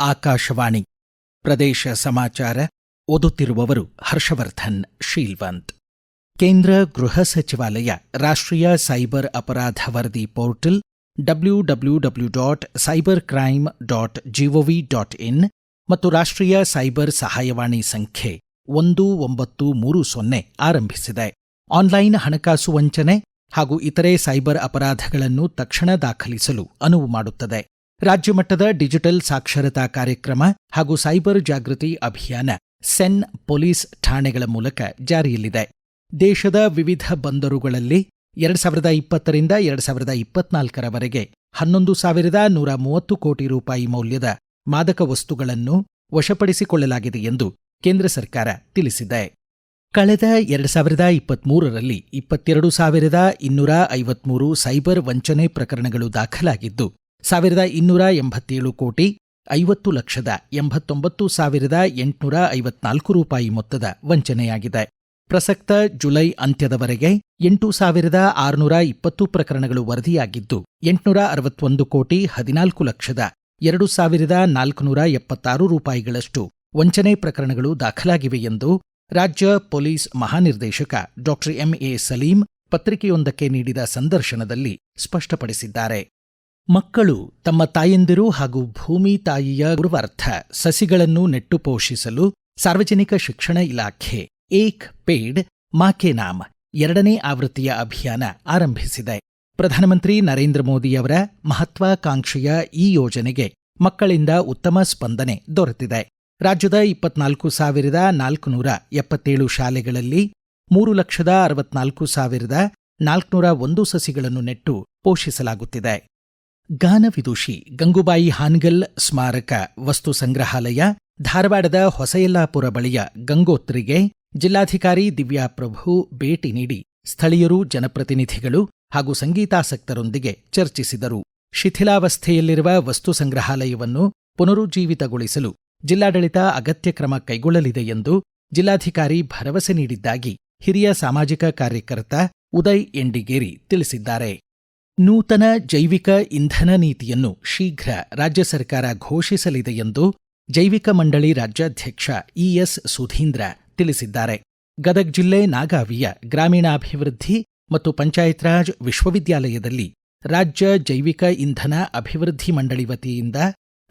ಆಕಾಶವಾಣಿ ಪ್ರದೇಶ ಸಮಾಚಾರ ಓದುತ್ತಿರುವವರು ಹರ್ಷವರ್ಧನ್, ಶೀಲ್ವಂತ್. ಕೇಂದ್ರ ಗೃಹ ಸಚಿವಾಲಯ ರಾಷ್ಟ್ರೀಯ ಸೈಬರ್ ಅಪರಾಧ ವರದಿ portal W W W dot cyber crime dot GOV dot in ಮತ್ತು ರಾಷ್ಟ್ರೀಯ ಸೈಬರ್ ಸಹಾಯವಾಣಿ ಸಂಖ್ಯೆ ಒಂದು ಒಂಬತ್ತು ಮೂರು ಸೊನ್ನೆ ಆರಂಭಿಸಿದೆ. ಆನ್ಲೈನ್ ಹಣಕಾಸು ವಂಚನೆ ಹಾಗೂ ಇತರೆ ಸೈಬರ್ ಅಪರಾಧಗಳನ್ನು ತಕ್ಷಣ ದಾಖಲಿಸಲು ಅನುವು ಮಾಡುತ್ತದೆ. ರಾಜ್ಯಮಟ್ಟದ ಡಿಜಿಟಲ್ ಸಾಕ್ಷರತಾ ಕಾರ್ಯಕ್ರಮ ಹಾಗೂ ಸೈಬರ್ ಜಾಗೃತಿ ಅಭಿಯಾನ ಸೆನ್ ಪೊಲೀಸ್ ಠಾಣೆಗಳ ಮೂಲಕ ಜಾರಿಯಲ್ಲಿದೆ. ದೇಶದ ವಿವಿಧ ಬಂದರುಗಳಲ್ಲಿ ಎರಡು ಸಾವಿರದ ಇಪ್ಪತ್ತರಿಂದ ಎರಡು ಸಾವಿರದ ಇಪ್ಪತ್ನಾಲ್ಕರವರೆಗೆ ಹನ್ನೊಂದು ಸಾವಿರದ ನೂರ ಮೂವತ್ತು ಕೋಟಿ ರೂಪಾಯಿ ಮೌಲ್ಯದ ಮಾದಕ ವಸ್ತುಗಳನ್ನು ವಶಪಡಿಸಿಕೊಳ್ಳಲಾಗಿದೆ ಎಂದು ಕೇಂದ್ರ ಸರ್ಕಾರ ತಿಳಿಸಿದೆ. ಕಳೆದ ಎರಡು ಸಾವಿರದ ಇಪ್ಪತ್ಮೂರರಲ್ಲಿ ಇಪ್ಪತ್ತೆರಡು ಸಾವಿರದ ಇನ್ನೂರ ಐವತ್ಮೂರು ಸೈಬರ್ ವಂಚನೆ ಪ್ರಕರಣಗಳು ದಾಖಲಾಗಿದ್ದು, ಸಾವಿರದ ಇನ್ನೂರ ಎಂಬತ್ತೇಳು ಕೋಟಿ, ಐವತ್ತು ಲಕ್ಷದ ಎಂಬತ್ತೊಂಬತ್ತು ಸಾವಿರದ ಎಂಟುನೂರ ಐವತ್ನಾಲ್ಕು ರೂಪಾಯಿ ಮೊತ್ತದ ವಂಚನೆಯಾಗಿದೆ. ಪ್ರಸಕ್ತ ಜುಲೈ ಅಂತ್ಯದವರೆಗೆ ಎಂಟು ಸಾವಿರದ ಆರುನೂರ ಇಪ್ಪತ್ತು ಪ್ರಕರಣಗಳು ವರದಿಯಾಗಿದ್ದು, ಎಂಟುನೂರ ಅರವತ್ತೊಂದು ಕೋಟಿ ಹದಿನಾಲ್ಕು ಲಕ್ಷದ ಎರಡು ಸಾವಿರದ ನಾಲ್ಕುನೂರ ಎಪ್ಪತ್ತಾರು ರೂಪಾಯಿಗಳಷ್ಟು ವಂಚನೆ ಪ್ರಕರಣಗಳು ದಾಖಲಾಗಿವೆ ಎಂದು ರಾಜ್ಯ ಪೊಲೀಸ್ ಮಹಾನಿರ್ದೇಶಕ ಡಾಕ್ಟರ್ ಎಂಎ ಸಲೀಂ ಪತ್ರಿಕೆಯೊಂದಕ್ಕೆ ನೀಡಿದ ಸಂದರ್ಶನದಲ್ಲಿ ಸ್ಪಷ್ಟಪಡಿಸಿದ್ದಾರೆ. ಮಕ್ಕಳು ತಮ್ಮ ತಾಯಂದಿರು ಹಾಗೂ ಭೂಮಿ ತಾಯಿಯ ಗುರುವಾರ್ಥ ಸಸಿಗಳನ್ನು ನೆಟ್ಟು ಪೋಷಿಸಲು ಸಾರ್ವಜನಿಕ ಶಿಕ್ಷಣ ಇಲಾಖೆ ಏಕ್ ಪೇಡ್ ಮಾಕೆ ನಾಮ್ ಎರಡನೇ ಆವೃತ್ತಿಯ ಅಭಿಯಾನ ಆರಂಭಿಸಿದೆ. ಪ್ರಧಾನಮಂತ್ರಿ ನರೇಂದ್ರ ಮೋದಿಯವರ ಮಹತ್ವಾಕಾಂಕ್ಷೆಯ ಈ ಯೋಜನೆಗೆ ಮಕ್ಕಳಿಂದ ಉತ್ತಮ ಸ್ಪಂದನೆ ದೊರೆತಿದೆ. ರಾಜ್ಯದ ಇಪ್ಪತ್ನಾಲ್ಕು ಸಾವಿರದ ನಾಲ್ಕುನೂರ ಎಪ್ಪತ್ತೇಳು ಶಾಲೆಗಳಲ್ಲಿ ಮೂರು ಲಕ್ಷದ ಅರವತ್ನಾಲ್ಕು ಸಾವಿರದ ನಾಲ್ಕುನೂರ ಒಂದು ಸಸಿಗಳನ್ನು ನೆಟ್ಟು ಪೋಷಿಸಲಾಗುತ್ತಿದೆ. ಗಾನವಿದುಷಿ ಗಂಗುಬಾಯಿ ಹಾನ್ಗಲ್ ಸ್ಮಾರಕ ವಸ್ತು ಸಂಗ್ರಹಾಲಯ, ಧಾರವಾಡದ ಹೊಸಯಲ್ಲಾಪುರ ಬಳಿಯ ಗಂಗೋತ್ರಿಗೆ ಜಿಲ್ಲಾಧಿಕಾರಿ ದಿವ್ಯಾ ಪ್ರಭು ಭೇಟಿ ನೀಡಿ ಸ್ಥಳೀಯರು, ಜನಪ್ರತಿನಿಧಿಗಳು ಹಾಗೂ ಸಂಗೀತಾಸಕ್ತರೊಂದಿಗೆ ಚರ್ಚಿಸಿದರು. ಶಿಥಿಲಾವಸ್ಥೆಯಲ್ಲಿರುವ ವಸ್ತು ಸಂಗ್ರಹಾಲಯವನ್ನು ಪುನರುಜ್ಜೀವಿತಗೊಳಿಸಲು ಜಿಲ್ಲಾಡಳಿತ ಅಗತ್ಯ ಕ್ರಮ ಕೈಗೊಳ್ಳಲಿದೆ ಎಂದು ಜಿಲ್ಲಾಧಿಕಾರಿ ಭರವಸೆ ನೀಡಿದ್ದಾಗಿ ಹಿರಿಯ ಸಾಮಾಜಿಕ ಕಾರ್ಯಕರ್ತ ಉದಯ್ ಎಂಡಿಗೇರಿ ತಿಳಿಸಿದ್ದಾರೆ. ನೂತನ ಜೈವಿಕ ಇಂಧನ ನೀತಿಯನ್ನು ಶೀಘ್ರ ರಾಜ್ಯ ಸರ್ಕಾರ ಘೋಷಿಸಲಿದೆ ಎಂದು ಜೈವಿಕ ಮಂಡಳಿ ರಾಜ್ಯಾಧ್ಯಕ್ಷ ಇಎಸ್ ಸುಧೀಂದ್ರ ತಿಳಿಸಿದ್ದಾರೆ. ಗದಗ್ ಜಿಲ್ಲೆ ನಾಗಾವಿಯ ಗ್ರಾಮೀಣಾಭಿವೃದ್ಧಿ ಮತ್ತು ಪಂಚಾಯತ್ ರಾಜ್ ವಿಶ್ವವಿದ್ಯಾಲಯದಲ್ಲಿ ರಾಜ್ಯ ಜೈವಿಕ ಇಂಧನ ಅಭಿವೃದ್ಧಿ ಮಂಡಳಿ ವತಿಯಿಂದ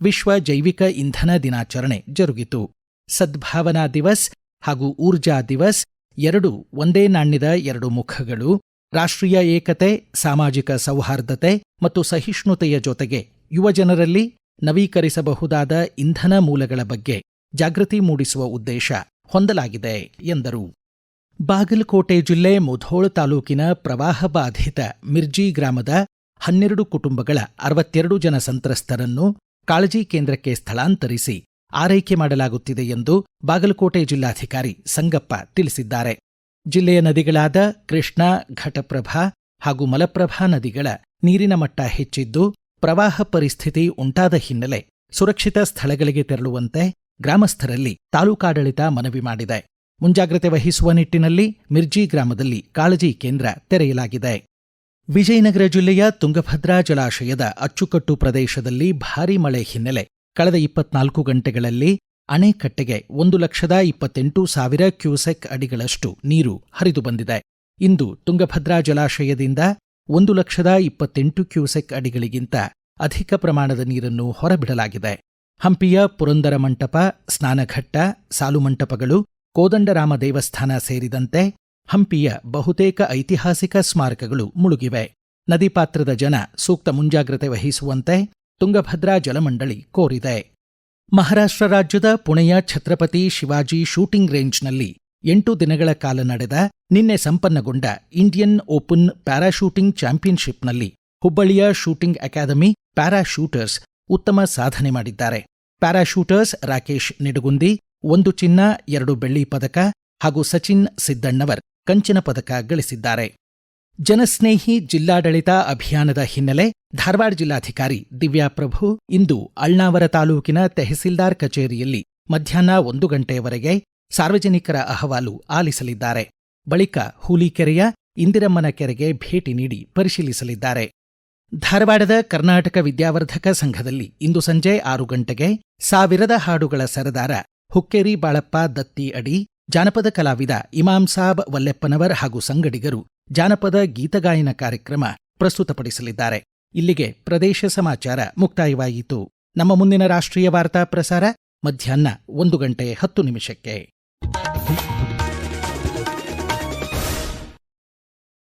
ವಿಶ್ವ ಜೈವಿಕ ಇಂಧನ ದಿನಾಚರಣೆ ಜರುಗಿತು. ಸದ್ಭಾವನಾ ದಿವಸ್ ಹಾಗೂ ಊರ್ಜಾ ದಿವಸ್ ಎರಡು ಒಂದೇ ನಾಣ್ಯದ ಎರಡು ಮುಖಗಳು, ರಾಷ್ಟ್ರೀಯ ಏಕತೆ, ಸಾಮಾಜಿಕ ಸೌಹಾರ್ದತೆ ಮತ್ತು ಸಹಿಷ್ಣುತೆಯ ಜೊತೆಗೆ ಯುವಜನರಲ್ಲಿ ನವೀಕರಿಸಬಹುದಾದ ಇಂಧನ ಮೂಲಗಳ ಬಗ್ಗೆ ಜಾಗೃತಿ ಮೂಡಿಸುವ ಉದ್ದೇಶ ಹೊಂದಲಾಗಿದೆ ಎಂದರು. ಬಾಗಲಕೋಟೆ ಜಿಲ್ಲೆ ಮುಧೋಳ್ ತಾಲೂಕಿನ ಪ್ರವಾಹ ಬಾಧಿತ ಮಿರ್ಜಿ ಗ್ರಾಮದ ಹನ್ನೆರಡು ಕುಟುಂಬಗಳ ಅರವತ್ತೆರಡು ಜನ ಸಂತ್ರಸ್ತರನ್ನು ಕಾಳಜಿ ಕೇಂದ್ರಕ್ಕೆ ಸ್ಥಳಾಂತರಿಸಿ ಆರೈಕೆ ಮಾಡಲಾಗುತ್ತಿದೆ ಎಂದು ಬಾಗಲಕೋಟೆ ಜಿಲ್ಲಾಧಿಕಾರಿ ಸಂಗಪ್ಪ ತಿಳಿಸಿದ್ದಾರೆ. ಜಿಲ್ಲೆಯ ನದಿಗಳಾದ ಕೃಷ್ಣಾ, ಘಟಪ್ರಭಾ ಹಾಗೂ ಮಲಪ್ರಭಾ ನದಿಗಳ ನೀರಿನ ಮಟ್ಟ ಹೆಚ್ಚಿದ್ದು ಪ್ರವಾಹ ಪರಿಸ್ಥಿತಿ ಉಂಟಾದ ಹಿನ್ನೆಲೆ ಸುರಕ್ಷಿತ ಸ್ಥಳಗಳಿಗೆ ತೆರಳುವಂತೆ ಗ್ರಾಮಸ್ಥರಲ್ಲಿ ತಾಲೂಕಾಡಳಿತ ಮನವಿ ಮಾಡಿದೆ. ಮುಂಜಾಗ್ರತೆ ವಹಿಸುವ ನಿಟ್ಟಿನಲ್ಲಿ ಮಿರ್ಜಿ ಗ್ರಾಮದಲ್ಲಿ ಕಾಳಜಿ ಕೇಂದ್ರ ತೆರೆಯಲಾಗಿದೆ. ವಿಜಯನಗರ ಜಿಲ್ಲೆಯ ತುಂಗಭದ್ರಾ ಜಲಾಶಯದ ಅಚ್ಚುಕಟ್ಟು ಪ್ರದೇಶದಲ್ಲಿ ಭಾರೀ ಮಳೆ ಹಿನ್ನೆಲೆ. ಕಳೆದ ಇಪ್ಪತ್ನಾಲ್ಕು ಗಂಟೆಗಳಲ್ಲಿ ಅಣೆಕಟ್ಟೆಗೆ ಒಂದು ಲಕ್ಷದ ಇಪ್ಪತ್ತೆಂಟು ಸಾವಿರ ಕ್ಯೂಸೆಕ್ ಅಡಿಗಳಷ್ಟು ನೀರು ಹರಿದು ಬಂದಿದೆ. ಇಂದು ತುಂಗಭದ್ರಾ ಜಲಾಶಯದಿಂದ ಒಂದು ಲಕ್ಷದ ಇಪ್ಪತ್ತೆಂಟು ಕ್ಯೂಸೆಕ್ ಅಡಿಗಳಿಗಿಂತ ಅಧಿಕ ಪ್ರಮಾಣದ ನೀರನ್ನು ಹೊರಬಿಡಲಾಗಿದೆ. ಹಂಪಿಯ ಪುರಂದರ ಮಂಟಪ, ಸ್ನಾನಘಟ್ಟ ಸಾಲುಮಂಟಪಗಳು ಕೋದಂಡರಾಮ ದೇವಸ್ಥಾನ ಸೇರಿದಂತೆ ಹಂಪಿಯ ಬಹುತೇಕ ಐತಿಹಾಸಿಕ ಸ್ಮಾರಕಗಳು ಮುಳುಗಿವೆ. ನದಿ ಪಾತ್ರದ ಜನ ಸೂಕ್ತ ಮುಂಜಾಗ್ರತೆ ವಹಿಸುವಂತೆ ತುಂಗಭದ್ರಾ ಜಲಮಂಡಳಿ ಕೋರಿದೆ. ಮಹಾರಾಷ್ಟ್ರ ರಾಜ್ಯದ ಪುಣೆಯ ಛತ್ರಪತಿ ಶಿವಾಜಿ ಶೂಟಿಂಗ್ ರೇಂಜ್ನಲ್ಲಿ ಎಂಟು ದಿನಗಳ ಕಾಲ ನಡೆದ ನಿನ್ನೆ ಸಂಪನ್ನಗೊಂಡ ಇಂಡಿಯನ್ ಓಪನ್ ಪ್ಯಾರಾಶೂಟಿಂಗ್ ಚಾಂಪಿಯನ್ಶಿಪ್ನಲ್ಲಿ ಹುಬ್ಬಳ್ಳಿಯ ಶೂಟಿಂಗ್ ಅಕಾಡೆಮಿ ಪ್ಯಾರಾಶೂಟರ್ಸ್ ಉತ್ತಮ ಸಾಧನೆ ಮಾಡಿದ್ದಾರೆ. ಪ್ಯಾರಾಶೂಟರ್ಸ್ ರಾಕೇಶ್ ನಿಡಗುಂದಿ, ಒಂದು ಚಿನ್ನ, ಎರಡು ಬೆಳ್ಳಿ ಪದಕ ಹಾಗೂ ಸಚಿನ್ ಸಿದ್ದಣ್ಣವರ್ ಕಂಚಿನ ಪದಕ ಗಳಿಸಿದ್ದಾರೆ. ಜನಸ್ನೇಹಿ ಜಿಲ್ಲಾಡಳಿತ ಅಭಿಯಾನದ ಹಿನ್ನೆಲೆ ಧಾರವಾಡ ಜಿಲ್ಲಾಧಿಕಾರಿ ದಿವ್ಯಾಪ್ರಭು ಇಂದು ಅಳ್ನಾವರ ತಾಲೂಕಿನ ತೆಹಸೀಲ್ದಾರ್ ಕಚೇರಿಯಲ್ಲಿ ಮಧ್ಯಾಹ್ನ ಒಂದು ಗಂಟೆಯವರೆಗೆ ಸಾರ್ವಜನಿಕರ ಅಹವಾಲು ಆಲಿಸಲಿದ್ದಾರೆ. ಬಳಿಕ ಹೂಲಿಕೆರೆಯ ಇಂದಿರಮ್ಮನ ಕೆರೆಗೆ ಭೇಟಿ ನೀಡಿ ಪರಿಶೀಲಿಸಲಿದ್ದಾರೆ. ಧಾರವಾಡದ ಕರ್ನಾಟಕ ವಿದ್ಯಾವರ್ಧಕ ಸಂಘದಲ್ಲಿ ಇಂದು ಸಂಜೆ ಆರು ಗಂಟೆಗೆ ಸಾವಿರದ ಹಾಡುಗಳ ಸರದಾರ ಹುಕ್ಕೇರಿ ಬಾಳಪ್ಪ ದತ್ತಿ ಅಡಿ ಜಾನಪದ ಕಲಾವಿದ ಇಮಾಂ ಸಾಬ್ ವಲ್ಲೆಪ್ಪನವರ್ ಹಾಗೂ ಸಂಗಡಿಗರು ಜಾನಪದ ಗೀತಗಾಯನ ಕಾರ್ಯಕ್ರಮ ಪ್ರಸ್ತುತಪಡಿಸಲಿದ್ದಾರೆ. ಇಲ್ಲಿಗೆ ಪ್ರದೇಶ ಸಮಾಚಾರ ಮುಕ್ತಾಯವಾಯಿತು. ನಮ್ಮ ಮುಂದಿನ ರಾಷ್ಟ್ರೀಯ ವಾರ್ತಾ ಪ್ರಸಾರ ಮಧ್ಯಾಹ್ನ ಒಂದು ಗಂಟೆ ಹತ್ತು ನಿಮಿಷಕ್ಕೆ.